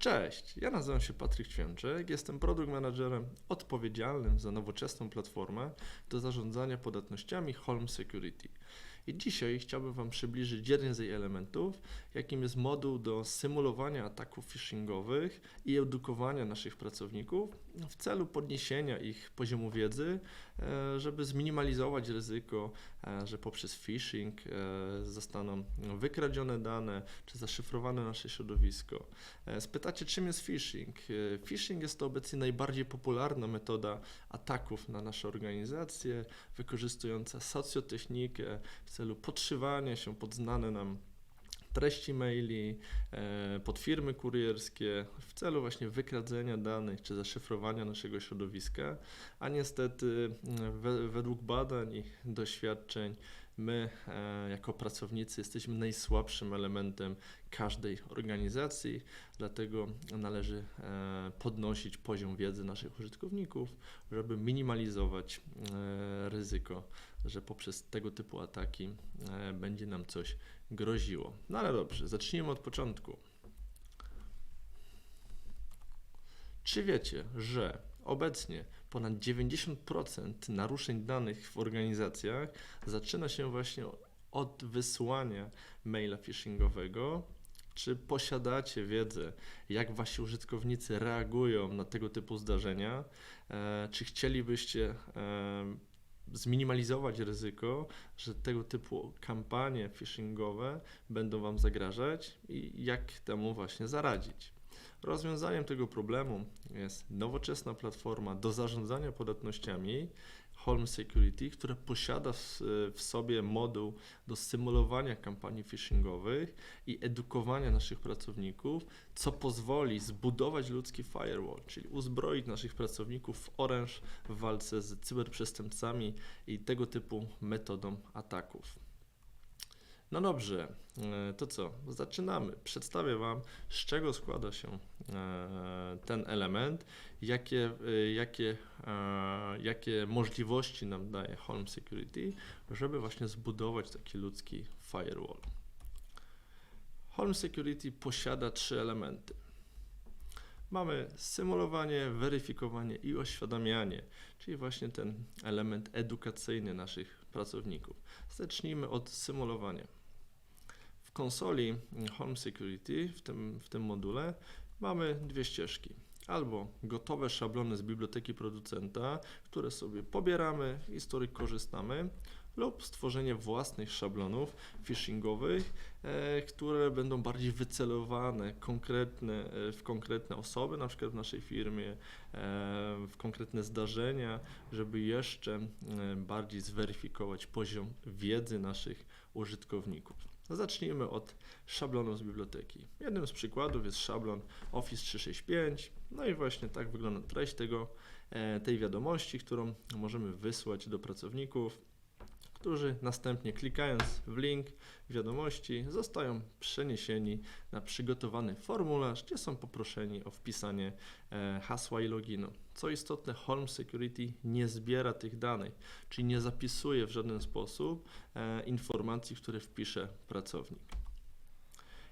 Cześć, ja nazywam się Patryk Ćwięczek, jestem produkt managerem odpowiedzialnym za nowoczesną platformę do zarządzania podatnościami Holm Security. I dzisiaj chciałbym Wam przybliżyć jeden z jej elementów, jakim jest moduł do symulowania ataków phishingowych i edukowania naszych pracowników w celu podniesienia ich poziomu wiedzy, żeby zminimalizować ryzyko, e, że poprzez phishing e, zostaną wykradzione dane czy zaszyfrowane nasze środowisko. Spytacie, czym jest phishing? Phishing jest to obecnie najbardziej popularna metoda ataków na nasze organizacje, wykorzystująca socjotechnikę w celu podszywania się pod znane nam treści maili, e, pod firmy kurierskie w celu właśnie wykradzenia danych czy zaszyfrowania naszego środowiska, a niestety we, według badań i doświadczeń my e, jako pracownicy jesteśmy najsłabszym elementem każdej organizacji, dlatego należy e, podnosić poziom wiedzy naszych użytkowników, żeby minimalizować ryzyko, że poprzez tego typu ataki będzie nam coś groziło. No ale dobrze, zacznijmy od początku. Czy wiecie, że obecnie ponad 90% naruszeń danych w organizacjach zaczyna się właśnie od wysłania maila phishingowego? Czy posiadacie wiedzę, jak wasi użytkownicy reagują na tego typu zdarzenia? E, czy chcielibyście e, zminimalizować ryzyko, że tego typu kampanie phishingowe będą Wam zagrażać i jak temu właśnie zaradzić. Rozwiązaniem tego problemu jest nowoczesna platforma do zarządzania podatnościami, Holm Security, która posiada w, sobie moduł do symulowania kampanii phishingowych i edukowania naszych pracowników, co pozwoli zbudować ludzki firewall, czyli uzbroić naszych pracowników w oręż w walce z cyberprzestępcami i tego typu metodą ataków. No dobrze, e, to co? Zaczynamy. Przedstawię Wam, z czego składa się e, ten element, jakie, e, jakie, jakie możliwości nam daje Home Security, żeby właśnie zbudować taki ludzki firewall. Home Security posiada trzy elementy. Mamy symulowanie, weryfikowanie i oświadamianie, czyli właśnie ten element edukacyjny naszych pracowników. Zacznijmy od symulowania. W konsoli Home Security, w tym, w tym module, mamy dwie ścieżki. Albo gotowe szablony z biblioteki producenta, które sobie pobieramy i z których korzystamy, lub stworzenie własnych szablonów phishingowych, e, które będą bardziej wycelowane konkretne, e, w konkretne osoby, na przykład w naszej firmie, e, w konkretne zdarzenia, żeby jeszcze e, bardziej zweryfikować poziom wiedzy naszych użytkowników. No zacznijmy od szablonu z biblioteki. Jednym z przykładów jest szablon Office 365. No i właśnie tak wygląda treść tego, e, tej wiadomości, którą możemy wysłać do pracowników którzy następnie klikając w link wiadomości zostają przeniesieni na przygotowany formularz, gdzie są poproszeni o wpisanie e, hasła i loginu. Co istotne, Home Security nie zbiera tych danych, czyli nie zapisuje w żaden sposób e, informacji, które wpisze pracownik.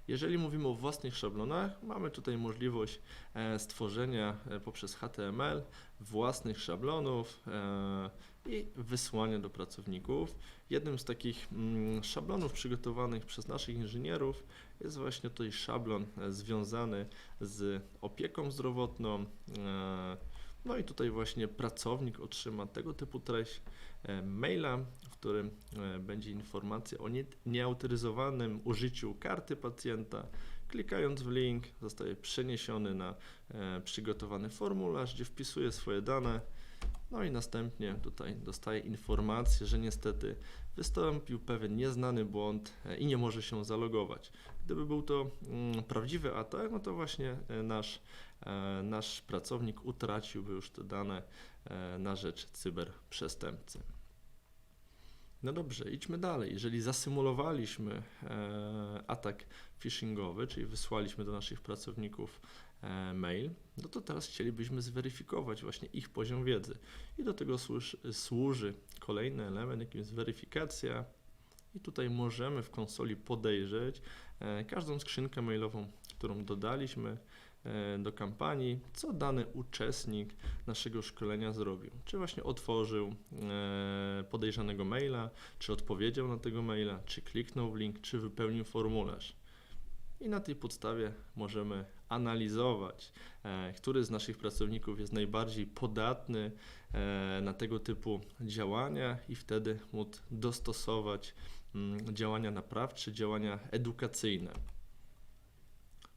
Jeżeli mówimy o własnych szablonach, mamy tutaj możliwość e, stworzenia poprzez HTML własnych szablonów, i wysłania do pracowników. Jednym z takich mm, szablonów przygotowanych przez naszych inżynierów jest właśnie tutaj szablon e, związany z opieką zdrowotną. E, no i tutaj właśnie pracownik otrzyma tego typu treść e, maila, w którym będzie informacja o nieautoryzowanym użyciu karty pacjenta. Klikając w link zostaje przeniesiony na przygotowany formularz, gdzie wpisuje swoje dane no i następnie tutaj dostaje informację, że niestety wystąpił pewien nieznany błąd e, i nie może się zalogować. Gdyby był to mm, prawdziwy atak, no to właśnie e, nasz, e, nasz pracownik utraciłby już te dane na rzecz cyberprzestępcy. No dobrze, idźmy dalej. Jeżeli zasymulowaliśmy atak phishingowy, czyli wysłaliśmy do naszych pracowników E, mail, no to teraz chcielibyśmy zweryfikować właśnie ich poziom wiedzy. I do tego służy, kolejny element, jakim jest weryfikacja. I tutaj możemy w konsoli podejrzeć e, każdą skrzynkę mailową, którą dodaliśmy e, do kampanii, co dany uczestnik naszego szkolenia zrobił. Czy właśnie otworzył e, podejrzanego maila, czy odpowiedział na tego maila, czy kliknął w link, czy wypełnił formularz. I na tej podstawie możemy analizować, e, który z naszych pracowników jest najbardziej podatny e, na tego typu działania i wtedy móc dostosować mm, działania naprawcze, działania edukacyjne.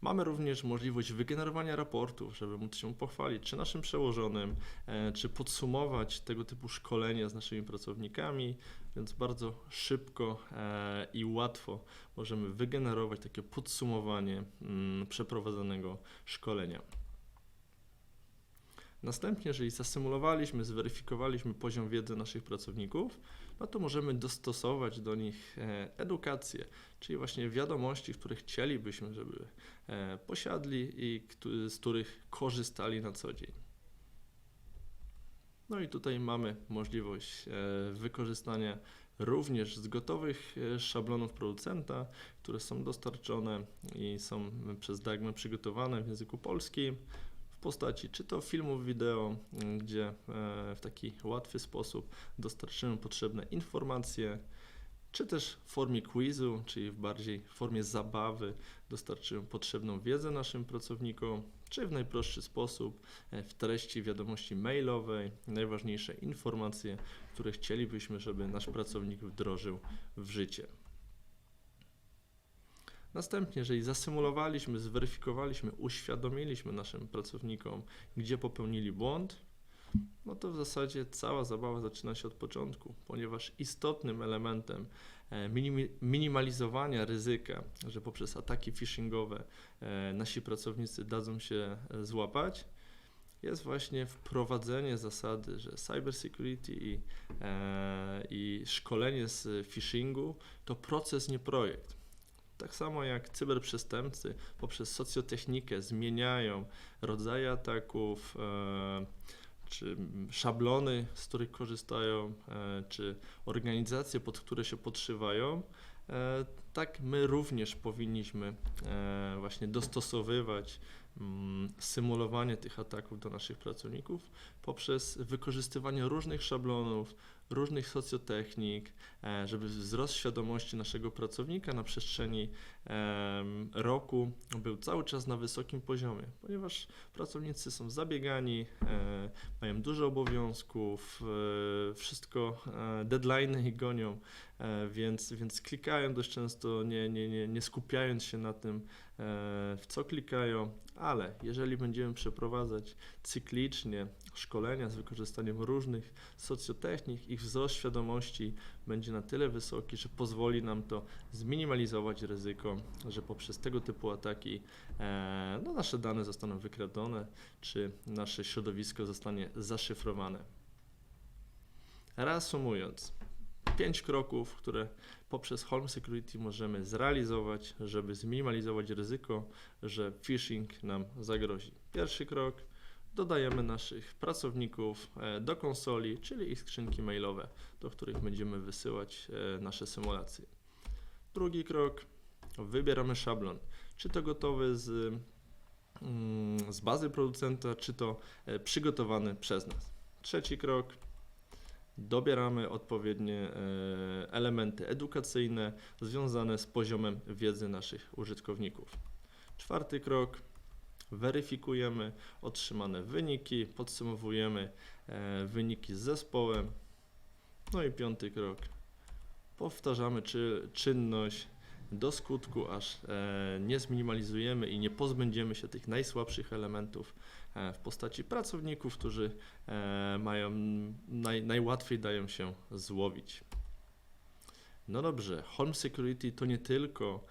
Mamy również możliwość wygenerowania raportów, żeby móc się pochwalić czy naszym przełożonym, e, czy podsumować tego typu szkolenia z naszymi pracownikami, więc bardzo szybko e, i łatwo możemy wygenerować takie podsumowanie mm, przeprowadzonego szkolenia. Następnie, jeżeli zasymulowaliśmy, zweryfikowaliśmy poziom wiedzy naszych pracowników, no to możemy dostosować do nich e, edukację, czyli właśnie wiadomości, które chcielibyśmy, żeby e, posiadli i z których korzystali na co dzień. No i tutaj mamy możliwość e, wykorzystania również z gotowych szablonów producenta, które są dostarczone i są przez Dagmę przygotowane w języku polskim postaci czy to filmów wideo, m, gdzie e, w taki łatwy sposób dostarczymy potrzebne informacje, czy też w formie quizu, czyli w bardziej formie zabawy dostarczymy potrzebną wiedzę naszym pracownikom, czy w najprostszy sposób e, w treści wiadomości mailowej najważniejsze informacje, które chcielibyśmy, żeby nasz pracownik wdrożył w życie. Następnie, jeżeli zasymulowaliśmy, zweryfikowaliśmy, uświadomiliśmy naszym pracownikom, gdzie popełnili błąd, no to w zasadzie cała zabawa zaczyna się od początku, ponieważ istotnym elementem e, minimalizowania ryzyka, że poprzez ataki phishingowe e, nasi pracownicy dadzą się e, złapać, jest właśnie wprowadzenie zasady, że cybersecurity i, i szkolenie z phishingu to proces, nie projekt. Tak samo jak cyberprzestępcy poprzez socjotechnikę zmieniają rodzaje ataków, e, czy szablony, z których korzystają, e, czy organizacje, pod które się podszywają, e, tak my również powinniśmy właśnie dostosowywać mm, symulowanie tych ataków do naszych pracowników poprzez wykorzystywanie różnych szablonów, różnych socjotechnik, e, żeby wzrost świadomości naszego pracownika na przestrzeni roku był cały czas na wysokim poziomie, ponieważ pracownicy są zabiegani, e, mają dużo obowiązków, e, wszystko, e, deadline'y ich gonią, więc, więc klikają dość często, nie, nie, nie, nie skupiając się na tym, w co klikają, ale jeżeli będziemy przeprowadzać cyklicznie szkolenia z wykorzystaniem różnych socjotechnik, wzrost świadomości będzie na tyle wysoki, że pozwoli nam to zminimalizować ryzyko, że poprzez tego typu ataki e, no, nasze dane zostaną wykradone, czy nasze środowisko zostanie zaszyfrowane. Reasumując, pięć kroków, które poprzez Home Security możemy zrealizować, żeby zminimalizować ryzyko, że phishing nam zagrozi. Pierwszy krok dodajemy naszych pracowników e, do konsoli, czyli ich skrzynki mailowe, do których będziemy wysyłać e, nasze symulacje. Drugi krok wybieramy szablon, czy to gotowy z, mm, z bazy producenta, czy to e, przygotowany przez nas. Trzeci krok dobieramy odpowiednie elementy edukacyjne związane z poziomem wiedzy naszych użytkowników. Czwarty krok weryfikujemy otrzymane wyniki, podsumowujemy e, wyniki z zespołem. No i piąty krok powtarzamy czy, czynność do skutku, aż e, nie zminimalizujemy i nie pozbędziemy się tych najsłabszych elementów e, w postaci pracowników, którzy mają naj, najłatwiej dają się złowić. No dobrze, Home Security to nie tylko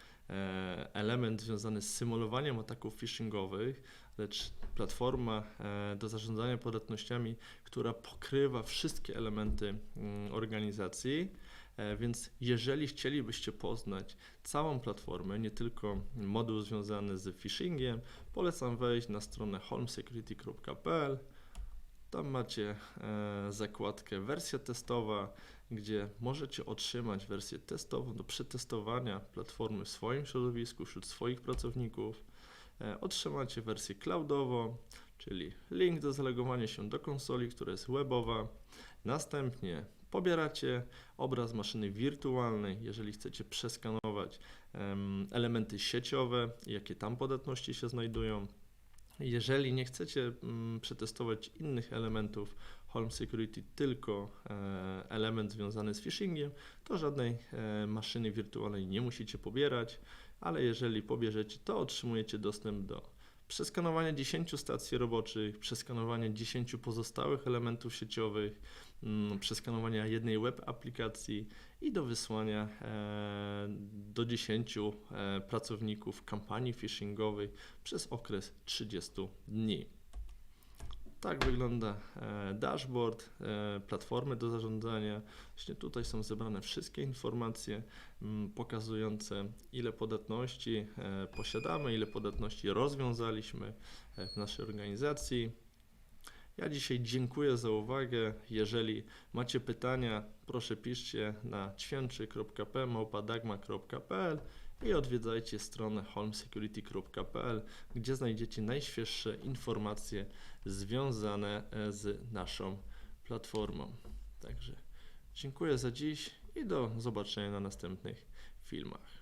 element związany z symulowaniem ataków phishingowych, lecz platforma e, do zarządzania podatnościami, która pokrywa wszystkie elementy mm, organizacji. E, Więc jeżeli chcielibyście poznać całą platformę, nie tylko moduł związany z phishingiem, polecam wejść na stronę homesecurity.pl. Tam macie e, zakładkę wersja testowa, gdzie możecie otrzymać wersję testową do przetestowania platformy w swoim środowisku, wśród swoich pracowników. e, otrzymacie wersję cloudową, czyli link do zalogowania się do konsoli, która jest webowa. Następnie pobieracie obraz maszyny wirtualnej, jeżeli chcecie przeskanować em, elementy sieciowe, jakie tam podatności się znajdują. Jeżeli nie chcecie mm, przetestować innych elementów Home Security, tylko e, element związany z phishingiem, to żadnej e, maszyny wirtualnej nie musicie pobierać, ale jeżeli pobierzecie, to otrzymujecie dostęp do przeskanowania 10 stacji roboczych, przeskanowania 10 pozostałych elementów sieciowych, mm, przeskanowania jednej web aplikacji i do wysłania e, do 10 e, pracowników kampanii phishingowej przez okres 30 dni. Tak wygląda e, dashboard, e, platformy do zarządzania. Właśnie tutaj są zebrane wszystkie informacje mm, pokazujące, ile podatności e, posiadamy, ile podatności rozwiązaliśmy w naszej organizacji. Ja dzisiaj dziękuję za uwagę. Jeżeli macie pytania, proszę piszcie na ćwięczy.p.małpadagma.pl i odwiedzajcie stronę homesecurity.pl, gdzie znajdziecie najświeższe informacje związane e, z naszą platformą. Także dziękuję za dziś i do zobaczenia na następnych filmach.